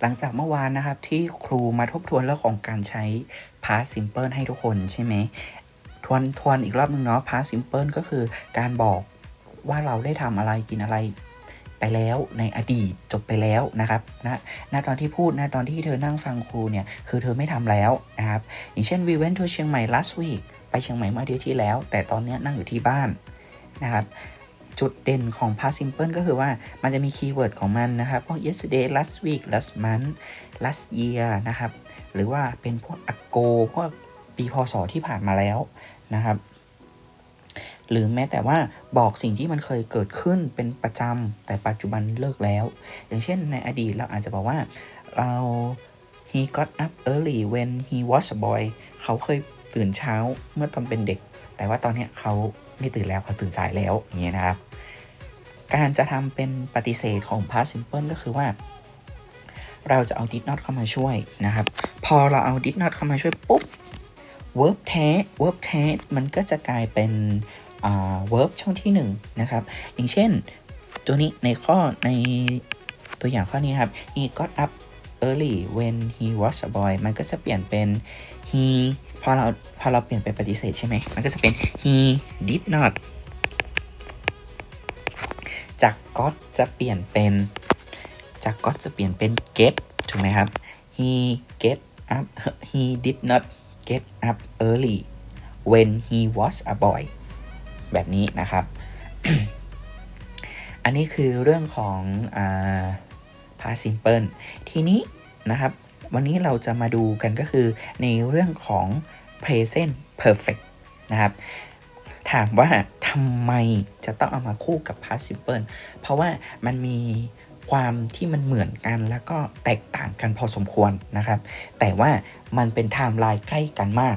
หลังจากเมื่อวานนะครับที่ครูมาทบทวนเรื่องของการใช้ past simple ให้ทุกคนใช่ไหมทวนทวนอีกรอบนึงเนาะ past simple ก็คือการบอกว่าเราได้ทำอะไรกินอะไรไปแล้วในอดีตจบไปแล้วนะครับนะณตอนที่พูดณตอนที่เธอนั่งฟังครูเนี่ยคือเธอไม่ทำแล้วนะครับอย่างเช่น we went to เชียงใหม่ last week ไปเชียงใหม่เมื่อเดือนที่แล้ว แต่ตอนนี้นั่งอยู่ที่บ้านนะครับ จุดเด่นของ past simple ก็คือว่ามันจะมีคีย์เวิร์ดของมันนะครับ พวก yesterday last week last month last year นะครับ หรือว่าเป็นพวก ago พวกปีพศที่ผ่านมาแล้วนะครับ หรือแม้แต่ว่าบอกสิ่งที่มันเคยเกิดขึ้นเป็นประจำแต่ปัจจุบันเลิกแล้ว อย่างเช่นในอดีตเราอาจจะบอกว่าเรา he got up early when he was a boy เขาเคยตื่นเช้าเมื่อตอนเป็นเด็ก แต่ว่าตอนนี้เขาไม่ตื่นแล้วเขาตื่นสายแล้วอย่างเงี้ยนะครับ การจะทำเป็นปฏิเสธของ past simple ก็คือว่า เราจะเอา did not เข้ามาช่วยนะครับ พอเราเอา did not เข้ามาช่วยปุ๊บ verb แท้ verb แท้มันก็จะกลายเป็น verb ช่องที่1นะครับ อย่างเช่น ตัวนี้ในข้อในตัวอย่างข้อนี้ครับ he got up early when he was a boy มันก็จะเปลี่ยนเป็น he พอเราพอเราเปลี่ยนเป็นปฏิเสธใช่ไหม มันก็จะเป็น he did not จาก got จะเปลี่ยนเป็นจาก got จะเปลี่ยนเป็น get ถูกไหมครับ he get up he did not get up early when he was a boy แบบนี้นะครับ อันนี้คือเรื่องของอ่า past simple ทีนี้นะครับ วันนี้เราจะมาดูกันก็คือในเรื่องของ present perfect นะครับ ถามว่าทำไมจะต้องเอามาคู่กับ past simple เพราะว่ามันมีความที่มันเหมือนกันแล้วก็แตกต่างกันพอสมควรนะครับ แต่ว่ามันเป็นไทม์ไลน์ใกล้กันมาก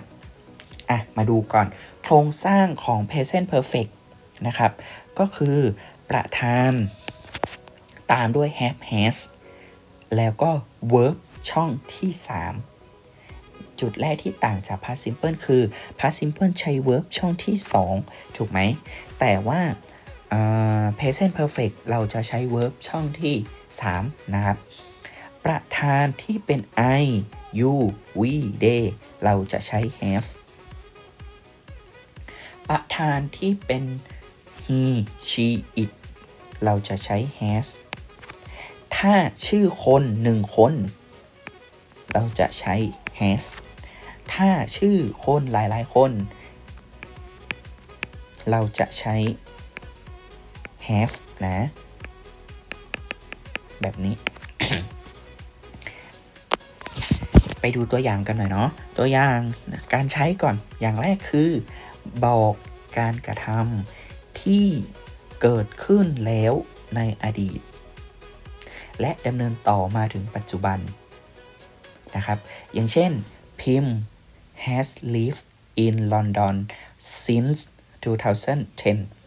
อะมาดูก่อน โครงสร้างของ present perfect นะครับ ก็คือประธานตามด้วย have has แล้วก็ verb ช่องที่ 3 จุดแรกที่ต่างจาก past simple คือ past simple ใช้ verb ช่องที่ 2 ถูกไหม แต่ว่า present perfect เราจะใช้ verb ช่องที่ 3 นะครับ ประธานที่เป็น I you we they เราจะใช้ have ประธานที่เป็น he she it เราจะใช้ has ถ้าชื่อคนหนึ่งคน เราจะใช้ has ถ้าชื่อคนหลายๆคน เราจะใช้ have นะ แบบนี้ ไปดูตัวอย่างกันหน่อยเนาะตัวอย่างการใช้ก่อนอย่างแรกคือ บอกการกระทำที่เกิดขึ้นแล้วในอดีต และดำเนินต่อมาถึงปัจจุบันนะครับ อย่างเช่นพิมพ์ has lived in London since 2010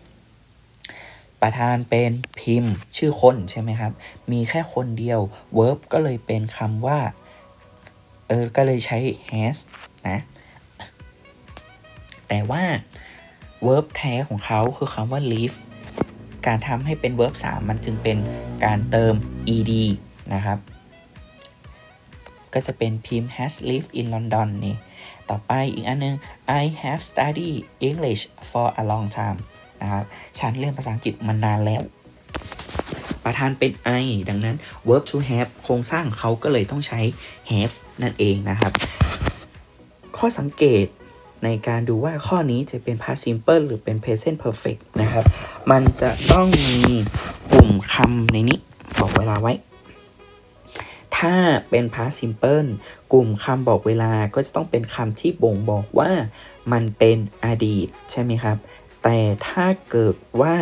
ประธานเป็นพิมพ์ชื่อคนใช่ไหมครับ มีแค่คนเดียว verb ก็เลยเป็นคำว่า เออ ก็เลยใช้ has นะ แต่ว่า verb แท้ของเขาคือคำว่า live การทำให้เป็น verb 3 มันจึงเป็นการเติม ed นะครับ ก็จะเป็นพิมพ์ has lived in London นี่ ต่อไปอีกอันนึง I have studied English for a long time นะครับฉันเรียนภาษาอังกฤษมานานแล้ว ประธานเป็น I ดังนั้น verb to have โครงสร้างเขาก็เลยต้องใช้ have นั่นเองนะครับ ข้อสังเกตในการดูว่าข้อนี้จะเป็น past simple หรือเป็น present perfect นะครับ มันจะต้องมีกลุ่มคำในนี้ บอกเวลาไว้ ถ้าเป็น past simple กลุ่มคำบอกเวลาก็จะต้องเป็นคำที่บ่งบอกว่ามันเป็นอดีตใช่ไหมครับ แต่ถ้าเกิดว่า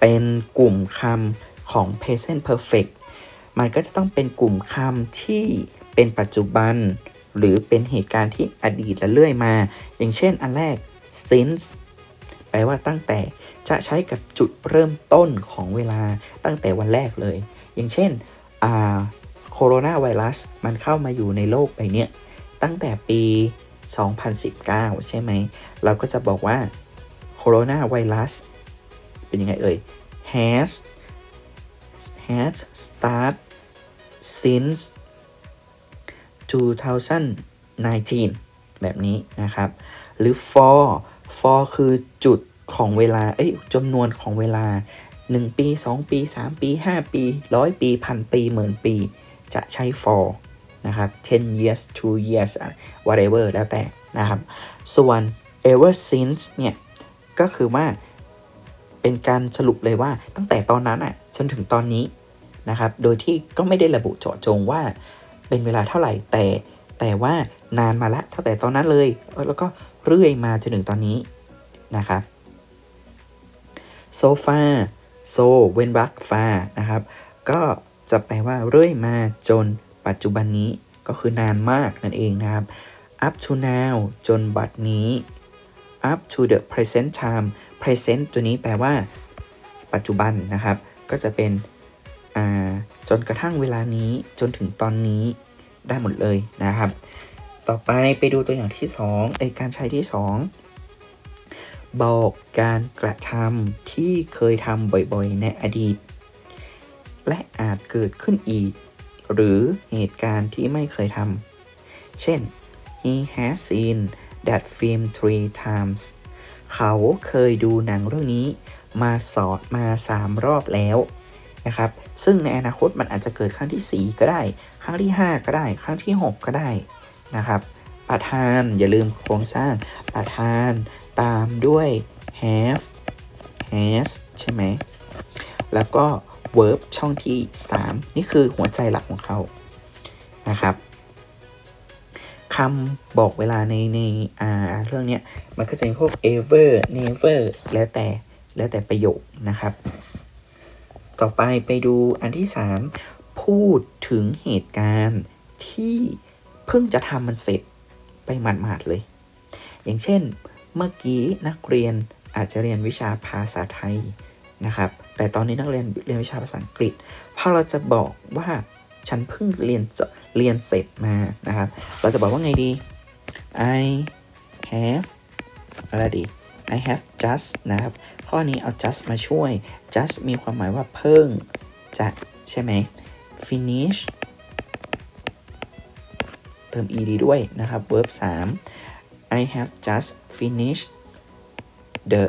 เป็นกลุ่มคำของ present perfect มันก็จะต้องเป็นกลุ่มคำที่เป็นปัจจุบัน หรือเป็นเหตุการณ์ที่อดีตและเรื่อยมา อย่างเช่นอันแรก since แปลว่าตั้งแต่จะใช้กับจุดเริ่มต้นของเวลาตั้งแต่วันแรกเลย อย่างเช่น โคโรนาไวรัสมันเข้ามาอยู่ในโลกใบเนี้ยตั้งแต่ปี 2019 ใช่ไหม เราก็จะบอกว่าโคโรนาไวรัสเป็นยังไงเอ่ย has has start since 2019 แบบนี้นะครับ หรือ for for คือจุดของเวลา เอ้ยจำนวนของเวลา 1 ปี 2 ปี 3 ปี 5 ปี 100 ปีพันปีหมื่นปี จะใช้ for นะครับ 10 years 2 years whatever แล้วแต่นะครับ ส่วน ever since เนี่ย ก็คือว่าเป็นการสรุปเลยว่าตั้งแต่ตอนนั้นอะจนถึงตอนนี้นะครับ โดยที่ก็ไม่ได้ระบุเจาะจงว่าเป็นเวลาเท่าไหร่แต่แต่ว่านานมาละตั้งแต่ตอนนั้นเลย แล้วก็เรื่อยมาจนถึงตอนนี้นะครับ so far so เว้นวรรค far นะครับ ก็ จะแปลว่าเรื่อยมาจนปัจจุบันนี้ก็คือนานมากนั่นเองนะครับ up to now จนบัดนี้ up to the present time present ตัวนี้แปลว่า ปัจจุบันนะครับ ก็จะเป็นจนกระทั่งเวลานี้จนถึงตอนนี้ได้หมดเลยนะครับ ต่อไปไปดูตัวอย่างที่2ไอการใช้ที่ 2 บอกการกระทำที่เคยทำบ่อยๆ ในอดีต และอาจเกิดขึ้นอีก หรือเหตุการณ์ที่ไม่เคยทำ เช่น he has seen that film three times เขาเคยดูหนังเรื่องนี้มาสอดมา3รอบแล้วนะครับ ซึ่งในอนาคตมันอาจจะเกิดครั้งที่ 4 ก็ได้ ครั้งที่ 5 ก็ได้ ครั้งที่ 6 ก็ได้นะครับ ประธานอย่าลืมโครงสร้าง ประธานตามด้วย have has ใช่ไหม แล้วก็ verb ช่องที่ 3 นี่คือหัวใจหลักของเขานะครับคำบอกเวลาในในอ่าเรื่องนี้มันก็จะมีพวก ever never แล้วแต่แล้วแต่ประโยคนะครับ ต่อไปไปดูอันที่ 3 พูดถึงเหตุการณ์ที่เพิ่งจะทำมันเสร็จไปหมาดๆเลย อย่างเช่น เมื่อกี้นักเรียนอาจจะเรียนวิชาภาษาไทย นะครับ แต่ตอนนี้นักเรียนเรียนวิชาภาษาอังกฤษพอเราจะบอกว่าฉันเพิ่งเรียนเรียนเสร็จมานะครับ เราจะบอกว่าไงดี I have อะไรดี I have just นะครับ ข้อนี้เอา just มาช่วย just มีความหมายว่าเพิ่งจะใช่ไหม finish เติม ed ด้วยนะครับ verb 3 I have just finished the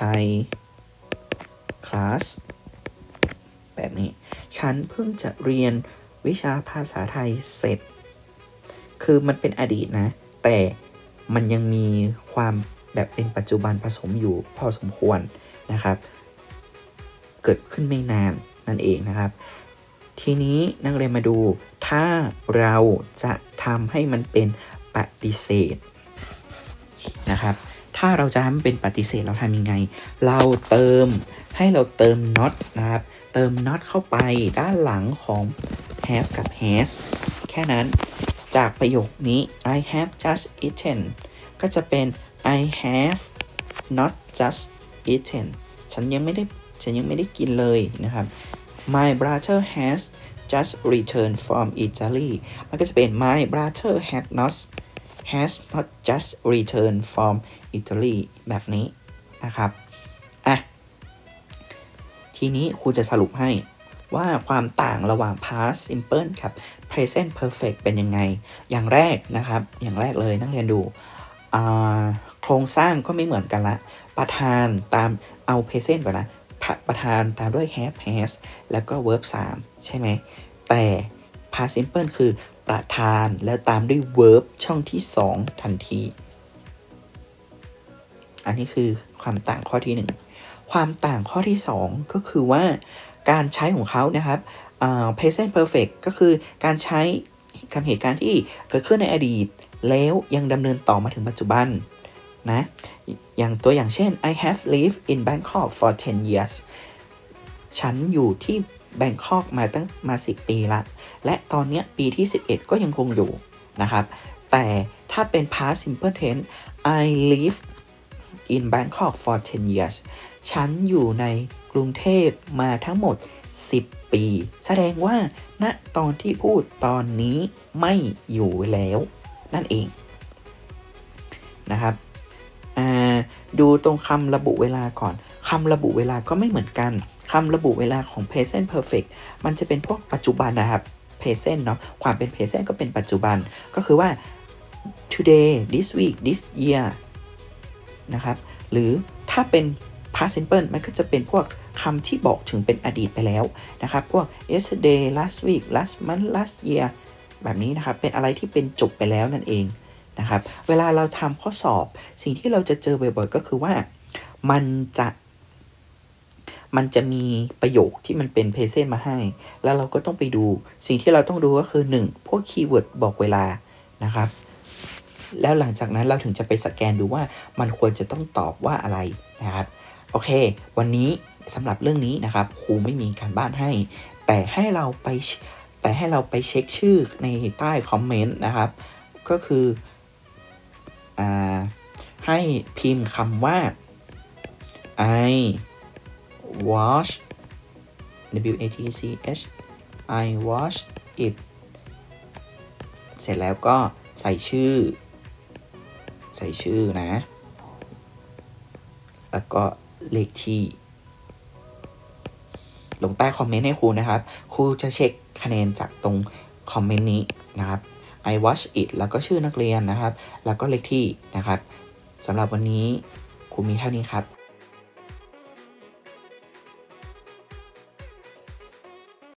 Thai class แบบนี้ ฉันเพิ่งจะเรียนวิชาภาษาไทยเสร็จ คือมันเป็นอดีตนะ แต่มันยังมีความแบบเป็นปัจจุบันผสมอยู่พอสมควรนะครับ เกิดขึ้นไม่นานนั่นเองนะครับ ทีนี้นักเรียนมาดู ถ้าเราจะทำให้มันเป็นปฏิเสธนะครับ ถ้าเราจะทำเป็นปฏิเสธเราทำยังไง เราเติมให้เราเติม not นะครับ เติม not เข้าไปด้านหลังของ have กับ has แค่นั้น จากประโยคนี้ I have just eaten ก็จะเป็น I have not just eaten ฉันยังไม่ได้ ฉันยังไม่ได้กินเลยนะครับ My brother has just returned from Italy มันก็จะเป็น My brother had not has not just returned from Italy แบบนี้นะครับ อะ ทีนี้ครูจะสรุปให้ว่าความต่างระหว่าง past simple กับ present perfect เป็นยังไง อย่างแรกนะครับ อย่างแรกเลยนักเรียนดู โครงสร้างก็ไม่เหมือนกันละ ประธานตามเอา present ก่อนนะ ประธานตามด้วย have has แล้วก็ verb 3 ใช่ไหม แต่ past simple คือ ประธาน แล้วตามด้วย verb ช่องที่ 2 ทันที อันนี้คือความต่างข้อที่ 1 ความต่างข้อที่ 2 ก็คือว่าการใช้ของเขานะครับ present perfect ก็คือการใช้คำเหตุการณ์ที่เกิดขึ้นในอดีต แล้วยังดำเนินต่อมาถึงปัจจุบันนะ อย่างตัวอย่างเช่น I have lived in Bangkok for 10 years ฉันอยู่ที่ แบงคอกมาตั้งมา 10 ปีละ และตอนนี้ปีที่ 11 ก็ยังคงอยู่นะครับ แต่ถ้าเป็น past simple tense I live in Bangkok for 10 years ฉันอยู่ในกรุงเทพมาทั้งหมด 10 ปี แสดงว่าณนะตอนที่พูดตอนนี้ไม่อยู่แล้ว นั่นเองนะครับดูตรงคำระบุเวลาก่อนคำระบุเวลาก็ไม่เหมือนกัน คำระบุเวลาของ present perfect มันจะเป็นพวกปัจจุบันนะครับ present เนาะความเป็น present ก็เป็นปัจจุบัน ก็คือว่า today this week this year นะครับ หรือถ้าเป็น past simple มันก็จะเป็นพวกคำที่บอกถึงเป็นอดีตไปแล้วนะครับ พวก yesterday last week last month last year แบบนี้นะครับ เป็นอะไรที่เป็นจบไปแล้วนั่นเองนะครับ เวลาเราทำข้อสอบ สิ่งที่เราจะเจอบ่อยๆ ก็คือว่า มันจะ มันจะมีประโยคที่มันเป็น present มาให้ แล้วเราก็ต้องไปดูสิ่งที่เราต้องดูก็คือ 1 พวกคีย์เวิร์ดบอกเวลานะครับ แล้วหลังจากนั้นเราถึงจะไปสแกนดูว่ามันควรจะต้องตอบว่าอะไรนะครับ โอเค วันนี้สำหรับเรื่องนี้นะครับครูไม่มีการบ้านให้ แต่ให้เราไปแต่ให้เราไปเช็คชื่อในใต้คอมเมนต์นะครับ ก็คืออให้พิมพ์คำว่า I wash W A T C H I wash it เสร็จแล้วก็ใส่ชื่อ ใส่ชื่อนะ แล้วก็เลขที่ ลงใต้คอมเมนต์ให้ครูนะครับ ครูจะเช็คคะแนนจากตรงคอมเมนต์นี้นะครับ I watch it แล้วก็ชื่อนักเรียนนะครับ แล้วก็เลขที่นะครับสำหรับวันนี้ครูมีเท่านี้ครับ